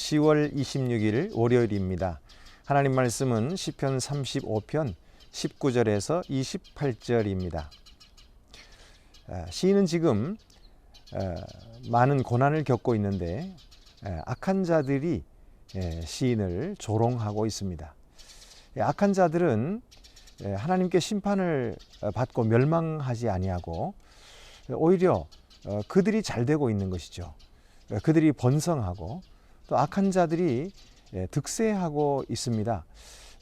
10월 26일 월요일입니다. 하나님 말씀은 시편 35편 19절에서 28절입니다. 시인은 지금 어, 많은 고난을 겪고 있는데 악한 자들이 시인을 조롱하고 있습니다. 악한 자들은 하나님께 심판을 받고 멸망하지 아니하고 오히려 어, 그들이 잘 되고 있는 것이죠. 그들이 번성하고 또 악한 자들이 득세하고 있습니다.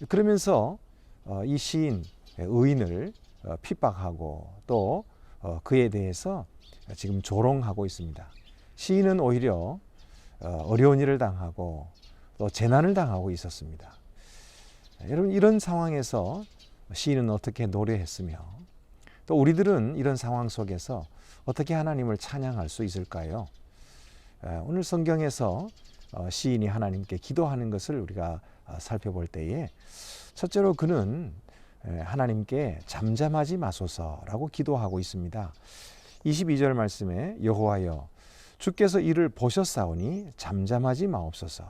그러면서 어, 이 시인 의인을 어, 핍박하고 또 그에 대해서 지금 조롱하고 있습니다. 시인은 오히려 어려운 일을 당하고 또 재난을 당하고 있었습니다. 여러분 이런 상황에서 시인은 어떻게 노래했으며 또 우리들은 이런 상황 속에서 어떻게 하나님을 찬양할 수 있을까요? 오늘 성경에서 어, 시인이 하나님께 기도하는 것을 우리가 어, 살펴볼 때에 첫째로 그는 하나님께 잠잠하지 마소서라고 기도하고 있습니다. 22절 말씀에 여호와여 주께서 이를 보셨사오니 잠잠하지 마옵소서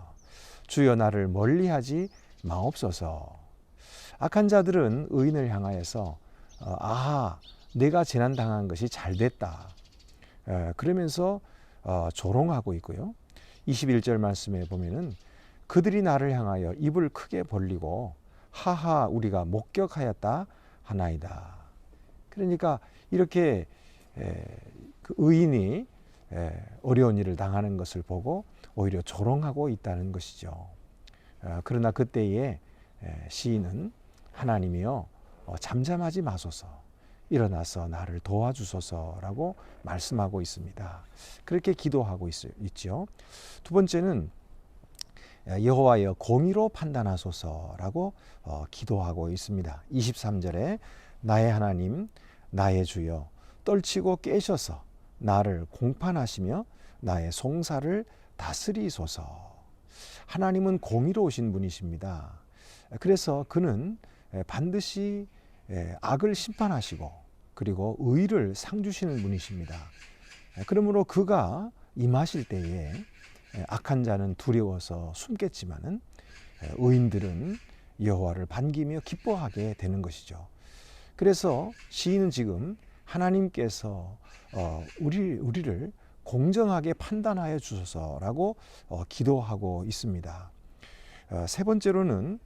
주여 나를 멀리하지 마옵소서 악한 자들은 의인을 향하여서 어, 아하 내가 재난 당한 것이 잘 됐다. 그러면서 어, 조롱하고 있고요. 21절 말씀에 보면은 그들이 나를 향하여 입을 크게 벌리고 하하 우리가 목격하였다 하나이다. 그러니까 이렇게 그 의인이 어려운 일을 당하는 것을 보고 오히려 조롱하고 있다는 것이죠. 어, 그러나 그때에 시인은 하나님이여 어, 잠잠하지 마소서. 일어나서 나를 도와주소서라고 말씀하고 있습니다. 그렇게 기도하고 있, 있죠. 두 번째는 여호와여 공의로 판단하소서라고 어, 기도하고 있습니다. 23절에 나의 하나님 나의 주여 떨치고 깨셔서 나를 공판하시며 나의 송사를 다스리소서. 하나님은 공의로우신 분이십니다. 그래서 그는 반드시 예, 악을 심판하시고 그리고 의를 상 주시는 분이십니다. 예, 그러므로 그가 임하실 때에 예, 악한 자는 두려워서 숨겠지만은 의인들은 여호와를 반기며 기뻐하게 되는 것이죠. 그래서 시인은 지금 하나님께서 어, 우리 우리를 공정하게 판단하여 주소서라고 어, 기도하고 있습니다. 어, 세 번째로는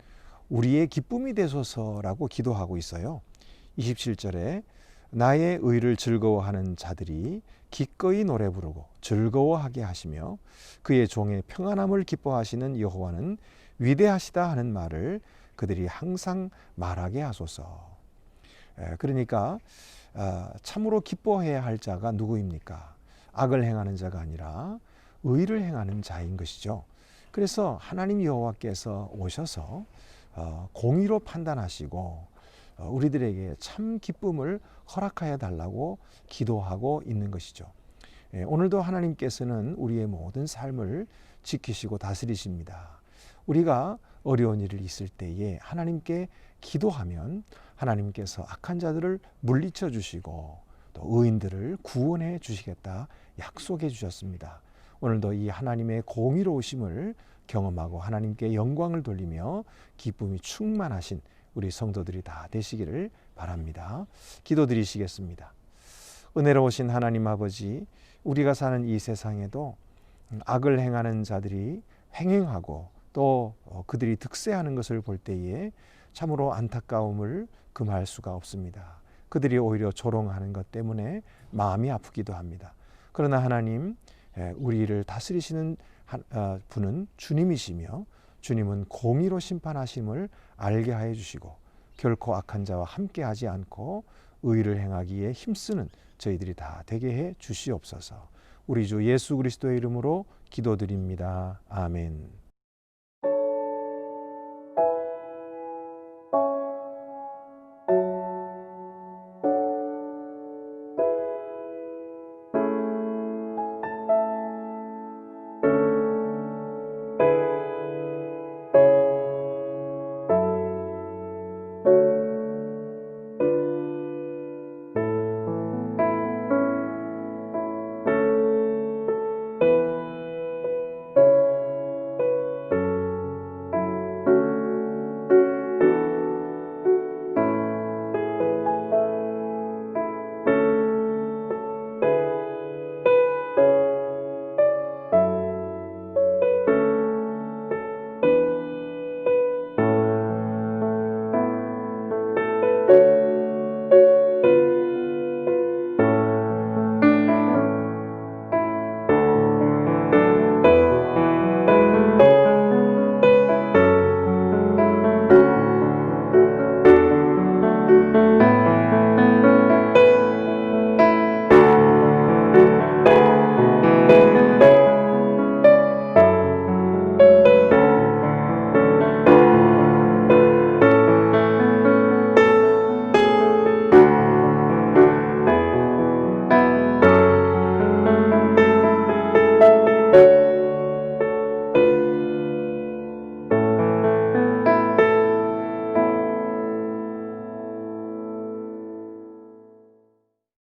우리의 기쁨이 되소서라고 기도하고 있어요. 27절에 나의 의를 즐거워하는 자들이 기꺼이 노래 부르고 즐거워하게 하시며 그의 종의 평안함을 기뻐하시는 여호와는 위대하시다 하는 말을 그들이 항상 말하게 하소서. 그러니까 아, 참으로 기뻐해야 할 자가 누구입니까? 악을 행하는 자가 아니라 의를 행하는 자인 것이죠. 그래서 하나님 여호와께서 오셔서 어, 공의로 판단하시고 어, 우리들에게 참 기쁨을 허락하여 달라고 기도하고 있는 것이죠. 예, 오늘도 하나님께서는 우리의 모든 삶을 지키시고 다스리십니다. 우리가 어려운 일을 있을 때에 하나님께 기도하면 하나님께서 악한 자들을 물리쳐 주시고 또 의인들을 구원해 주시겠다 약속해 주셨습니다. 오늘도 이 하나님의 공의로우심을 경험하고 하나님께 영광을 돌리며 기쁨이 충만하신 우리 성도들이 다 되시기를 바랍니다. 기도드리시겠습니다. 은혜로우신 하나님 아버지, 우리가 사는 이 세상에도 악을 행하는 자들이 횡행하고 또 어, 그들이 득세하는 것을 볼 때에 참으로 안타까움을 금할 수가 없습니다. 그들이 오히려 조롱하는 것 때문에 마음이 아프기도 합니다. 그러나 하나님, 우리를 다스리시는 어, 분은 주님이시며 주님은 공의로 심판하심을 알게 하여 주시고 결코 악한 자와 함께 하지 않고 의를 행하기에 힘쓰는 저희들이 다 되게 해 주시옵소서. 우리 주 예수 그리스도의 이름으로 기도드립니다. 아멘.